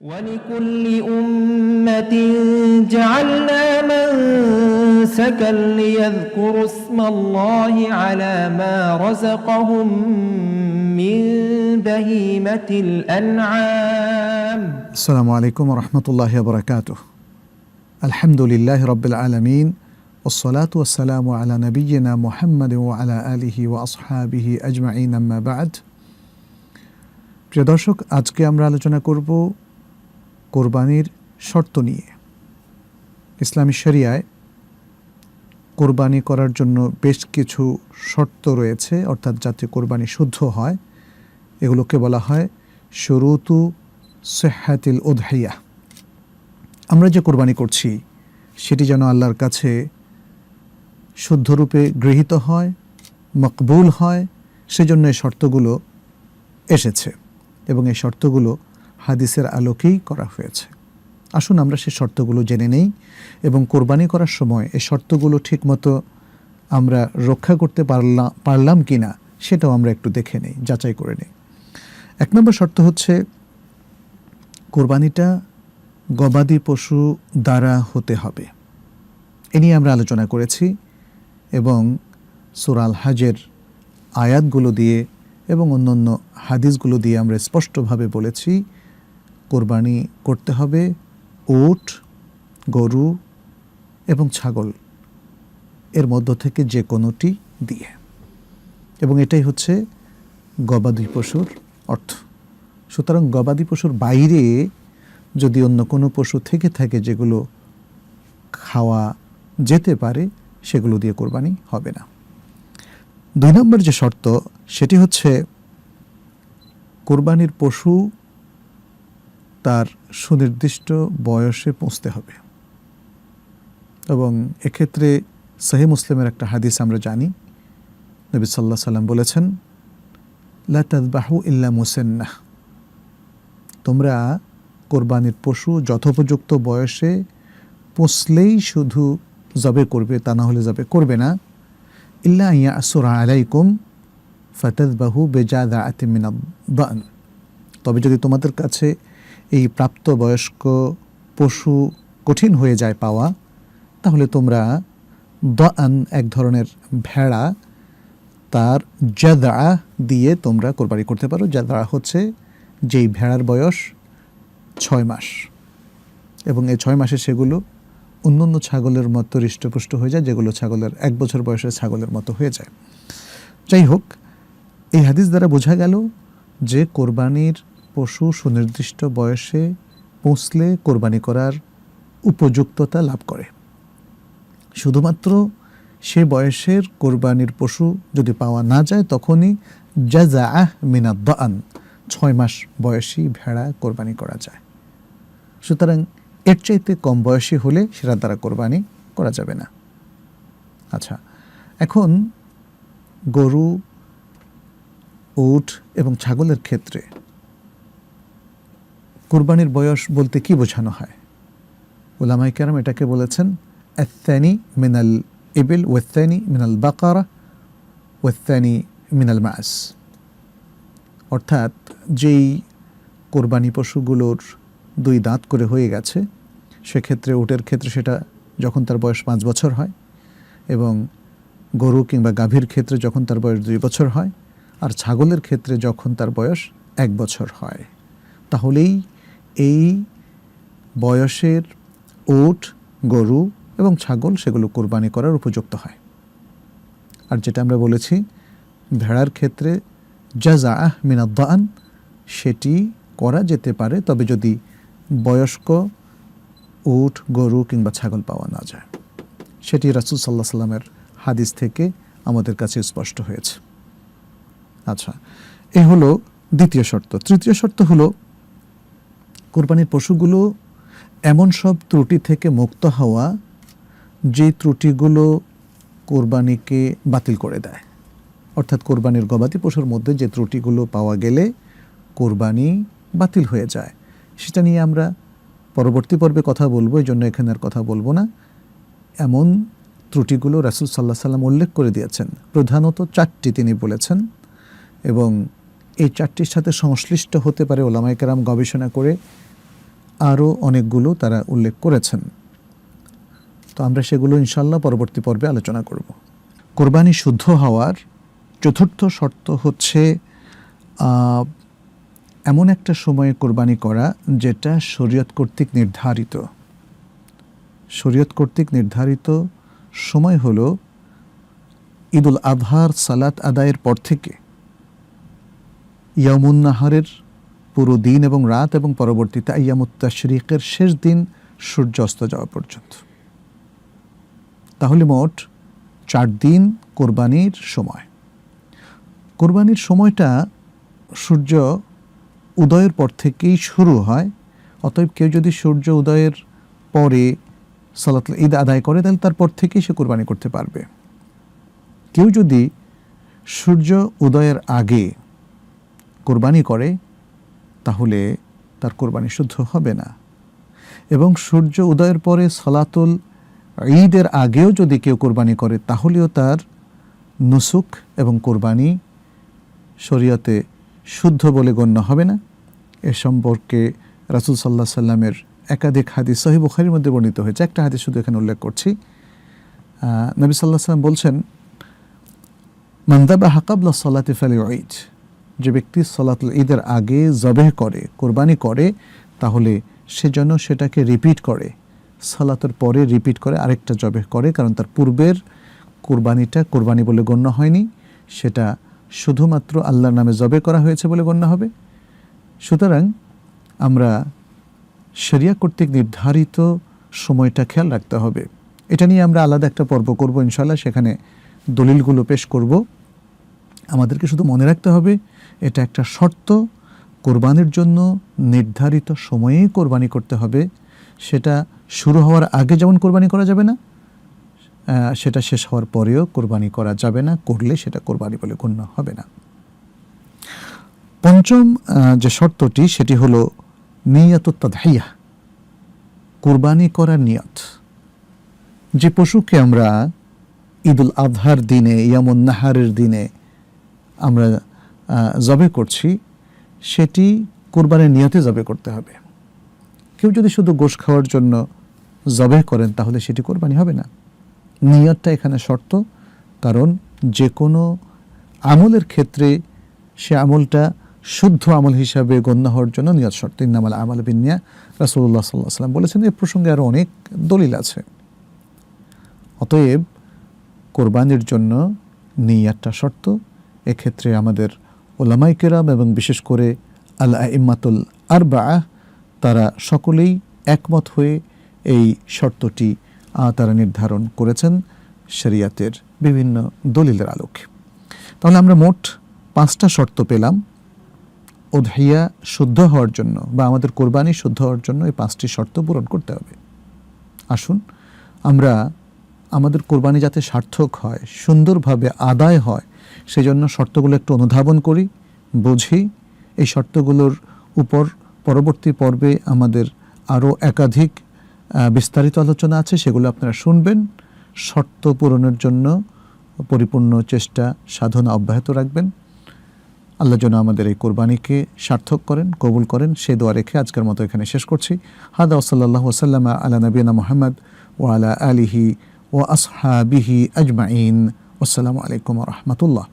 ولكل أمة جعلنا منسكا ليذكروا اسم الله على ما رزقهم من بهيمة الأنعام السلام عليكم ورحمة الله وبركاته الحمد لله رب العالمين والصلاة والسلام على نبينا محمد وعلى آله وأصحابه أجمعين أما بعد প্রিয় দর্শক আজকে আমরা আলোচনা করব কোরবানির শর্ত নিয়ে। ইসলামী শরিয়ায় কোরবানি করার জন্য বেশ কিছু শর্ত রয়েছে, অর্থাৎ যাতে কোরবানি শুদ্ধ হয়, এগুলোকে বলা হয় শুরুতু সেহাতিল উদহাইয়া আমরা যে কোরবানি করছি, সেটি যেন আল্লাহর কাছে শুদ্ধরূপে গৃহীত হয়, মকবুল হয়, সেজন্য এই শর্তগুলো এসেছে এবং এই শর্তগুলো হাদিসের আলোকেই করা হয়েছে। আসুন আমরা সেই শর্তগুলো জেনে নেই এবং কোরবানি করার সময় এই শর্তগুলো ঠিকমতো আমরা রক্ষা করতে পারলাম পারলাম কি না সেটাও আমরা একটু দেখে নেই, যাচাই করে নিই। এক নম্বর শর্ত হচ্ছে কোরবানিটা গবাদি পশু দ্বারা হতে হবে। এ নিয়ে আমরা আলোচনা করেছি এবং সুরাল হাজের আয়াতগুলো দিয়ে এবং অন্যান্য হাদিসগুলো দিয়ে আমরা স্পষ্টভাবে বলেছি কোরবানি করতে হবে, উট, গরু এবং ছাগল এর মধ্য থেকে যে কোনোটি দিয়ে। এবং এটাই হচ্ছে গবাদি পশুর অর্থ। সুতরাং গবাদি পশুর বাইরে যদি অন্য কোনো পশু থেকে থাকে যেগুলো খাওয়া যেতে পারে, সেগুলো দিয়ে কোরবানি হবে না। দুই নম্বর যে শর্ত, সেটি হচ্ছে কোরবানির পশু তার সুনির্দিষ্ট বয়সে পৌঁছতে হবে। এবং এক্ষেত্রে সহি মুসলিমের একটা হাদিস আমরা জানি। নবী সাল্লাহ সাল্লাম বলেছেন, লা তাদবাহু ইল্লা মুসেন্না তোমরা কোরবানির পশু যথোপযুক্ত বয়সে পৌঁছলেই শুধু জবে করবে, তা না হলে জবে করবে না। ইল্লা ইয়া আসুরা আলাইকুম ফাতাদবাহু বেজাদা আতিমিনাদান তবে যদি তোমাদের কাছে এই প্রাপ্তবয়স্ক পশু কঠিন হয়ে যায় পাওয়া, তাহলে তোমরা দান এক ধরনের ভেড়া তার জাদা দিয়ে তোমরা কোরবানি করতে পারো। জাদা হচ্ছে যেই ভেড়ার বয়স ছয় মাস। এবং এই ছয় মাসে সেগুলো অন্য অন্য ছাগলের মতো হৃষ্টপুষ্ট হয়ে যায়, যেগুলো ছাগলের এক বছর বয়সের ছাগলের মতো হয়ে যায়। যাই হোক, এই হাদিস দ্বারা বোঝা গেল যে কোরবানির পশু সুনির্দিষ্ট বয়সে পৌঁছলে কোরবানি করার উপযুক্ততা লাভ করে। শুধুমাত্র সে বয়সের কোরবানির পশু যদি পাওয়া না যায়, তখনই জাজা আহ মিনাদ্দান ছয় মাস বয়সী ভেড়া কোরবানি করা যায়। সুতরাং এর চাইতে কম বয়সী হলে সেটার দ্বারা কোরবানি করা যাবে না। আচ্ছা এখন গরু, উট এবং ছাগলের ক্ষেত্রে কোরবানির বয়স বলতে কি বোঝানো হয়? ওলামাই কেরাম এটাকে বলেছেন আত্যানি মিনাল ইবিল ওয়েত্যানি মিনাল বাকারা ওয়েত্যানি মিনাল মাস অর্থাৎ যেই কোরবানি পশুগুলোর দুই দাঁত করে হয়ে গেছে, সেক্ষেত্রে উটের ক্ষেত্রে সেটা যখন তার বয়স পাঁচ বছর হয় এবং গরু কিংবা গাভীর ক্ষেত্রে যখন তার বয়স দুই বছর হয়, আর ছাগলের ক্ষেত্রে যখন তার বয়স এক বছর হয়। তাহলেই এই বয়সের উট গরু এবং ছাগল সেগুলো কোরবানি করার উপযুক্ত হয়। আর যেটা আমরা বলেছি, ভেড়ার ক্ষেত্রে জাজা মিনাদ্দান সেটি করা যেতে পারে, তবে যদি বয়স্ক উট গরু কিংবা ছাগল পাওয়া না যায়। সেটি রাসুল সাল্লাহ সাল্লামের হাদিস থেকে আমাদের কাছে স্পষ্ট হয়েছে। আচ্ছা এ হলো দ্বিতীয় শর্ত। তৃতীয় শর্ত হলো কোরবানির পশুগুলো এমন সব ত্রুটি থেকে মুক্ত হওয়া যে ত্রুটিগুলো কোরবানিকে বাতিল করে দেয়। অর্থাৎ কোরবানির গবাদি পশুর মধ্যে যে ত্রুটিগুলো পাওয়া গেলে কোরবানি বাতিল হয়ে যায়। সেটা নিয়ে আমরা পরবর্তী পর্বে কথা বলব, এই জন্য এখানে আর কথা বলব না। এমন ত্রুটিগুলো রাসুল সাল্লাহ সাল্লাম উল্লেখ করে দিয়েছেন। প্রধানত চারটি তিনি বলেছেন এবং এই চারটির সাথে সংশ্লিষ্ট হতে পারে ওলামাই কেরাম গবেষণা করে আরও অনেকগুলো তারা উল্লেখ করেছেন। তো আমরা সেগুলো ইনশাল্লাহ পরবর্তী পর্বে আলোচনা করব। কোরবানি শুদ্ধ হওয়ার চতুর্থ শর্ত হচ্ছে এমন একটা সময়ে কোরবানি করা যেটা শরীয়ত কর্তৃক নির্ধারিত। শরীয়ত কর্তৃক নির্ধারিত সময় হল ঈদুল আজহার সালাত আদায়ের পর থেকে। ইয়ামুন নাহারের পুরো দিন এবং রাত এবং পরবর্তীতে আয়ামুত তাশরিকের শেষ দিন সূর্য অস্ত যাওয়া পর্যন্ত। তাহলে মোট চার দিন কোরবানির সময়। কোরবানির সময়টা সূর্য উদয়ের পর থেকেই শুরু হয়। অতএব কেউ যদি সূর্য উদয়ের পরে সালাত ঈদ আদায় করে, তাহলে তারপর থেকেই সে কোরবানি করতে পারবে। কেউ যদি সূর্য উদয়ের আগে কোরবানি করে তাহলে তার কোরবানি শুদ্ধ হবে না। এবং সূর্য উদয়ের পরে সলাতুল ঈদের আগেও যদি কেউ কোরবানি করে, তাহলেও তার নুসুক এবং কোরবানি শরীয়তে শুদ্ধ বলে গণ্য হবে না। এ সম্পর্কে রাসুল সাল্লাহ সাল্লামের একাধিক হাদিস সহি বুখারির মধ্যে বর্ণিত হয়েছে। একটা হাদিস শুধু এখানে উল্লেখ করছি। নবী সাল্লাহ সাল্লাম বলছেন মন্দাবা হাকাবলা সলাতে ফেলে ঈদ যে ব্যক্তি সলাতুল ঈদের আগে জবেহ করে, কোরবানি করে, তাহলে সে যেন সেটাকে রিপিট করে। সালাতের পরে রিপিট করে আরেকটা জবেহ করে, কারণ তার পূর্বের কোরবানিটা কোরবানি বলে গণ্য হয়নি। সেটা শুধুমাত্র আল্লাহর নামে জবে করা হয়েছে বলে গণ্য হবে। সুতরাং আমরা শরিয়া কর্তৃক নির্ধারিত সময়টা খেয়াল রাখতে হবে। এটা নিয়ে আমরা আলাদা একটা পর্ব করব ইনশাল্লাহ সেখানে দলিলগুলো পেশ করব। আমাদেরকে শুধু মনে রাখতে হবে, এটা একটা শর্ত। কোরবানির জন্য নির্ধারিত সময়েই কোরবানি করতে হবে। সেটা শুরু হওয়ার আগে যেমন কোরবানি করা যাবে না সেটা শেষ হওয়ার পরেও কোরবানি করা যাবে না, করলে সেটা কোরবানি বলে গণ্য হবে না। পঞ্চম যে শর্তটি, সেটি হলো নিয়ত তাধাইয়া কোরবানি করার নিয়ত। যে পশুকে আমরা ঈদুল আজহার দিনে, ইয়ামুন নাহারের দিনে আমরা জবে করছি, সেটি কোরবানির নিয়তে জবে করতে হবে। কেউ যদি শুধু গোশ খাওয়ার জন্য জবে করেন, তাহলে সেটি কোরবানি হবে না। নিয়তটা এখানে শর্ত, কারণ যে কোনো আমলের ক্ষেত্রে সে আমলটা শুদ্ধ আমল হিসাবে গণ্য হওয়ার জন্য নিয়ত শর্ত। ইন্নামাল আমল বিনিয়া রাসুল্লাহ সাল্লাহ সাল্লাম বলেছেন, এ প্রসঙ্গে আরও অনেক দলিল আছে। অতএব কোরবানির জন্য নিয়াতটা শর্ত এক্ষেত্রে আমাদের ওলামাই কেরাম এবং বিশেষ করে আল ইম্মাতুল আরবা তারা সকলেই একমত হয়ে এই শর্তটি তারা নির্ধারণ করেছেন শরিয়াতের বিভিন্ন দলিলের আলোকে। তাহলে আমরা মোট পাঁচটা শর্ত পেলাম। ওধাইয়া শুদ্ধ হওয়ার জন্য বা আমাদের কোরবানি শুদ্ধ হওয়ার জন্য এই পাঁচটি শর্ত পূরণ করতে হবে। আসুন, আমরা আমাদের কোরবানি যাতে সার্থক হয়, সুন্দরভাবে আদায় হয় সেজন্য শর্তগুলো একটু অনুধাবন করি, বুঝি। এই শর্তগুলোর উপর পরবর্তী পর্বে আমাদের আরও একাধিক বিস্তারিত আলোচনা আছে, সেগুলো আপনারা শুনবেন। শর্ত পূরণের জন্য পরিপূর্ণ চেষ্টা, সাধনা অব্যাহত রাখবেন। আল্লাহ যেন আমাদের এই কোরবানিকে সার্থক করেন, কবুল করেন। সে দোয়া রেখে আজকের মতো এখানে শেষ করছি। হাদা ওসাল্লাহ ওসাল্লাম আলা নবীনা মোহাম্মদ ও আলা আলিহি ও আসহাবিহি আজমাইন। আসসালামু আলাইকুম রহমতুল্লাহ।